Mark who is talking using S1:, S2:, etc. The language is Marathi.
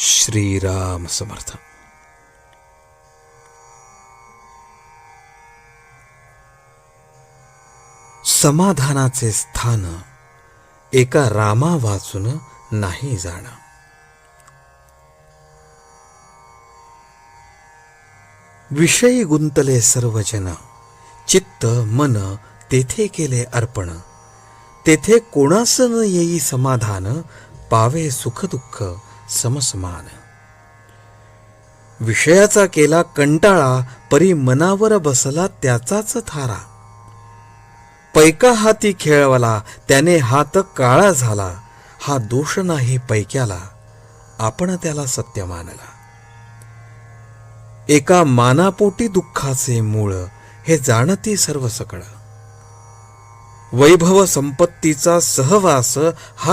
S1: श्रीराम समर्थ. समाधानाचे स्थान एका रामा वाचून नाही जाणं. विषयी गुंतले सर्वजन चित्त मन तेथे केले अर्पण. तेथे कोणास न येई समाधान पावे सुख दुःख समसमान. विषयाचा केला कंटाळा परी मनावर बसला त्याचाच थारा. पैका हाती खेळवला त्याने हात काळा झाला. हा दोष नाही पैक्याला आपण त्याला सत्य मानला. एका मानापोटी दुःखाचे मूळ हे जाणती सर्व सकळ वैभव संपत्तीचा सहवास हा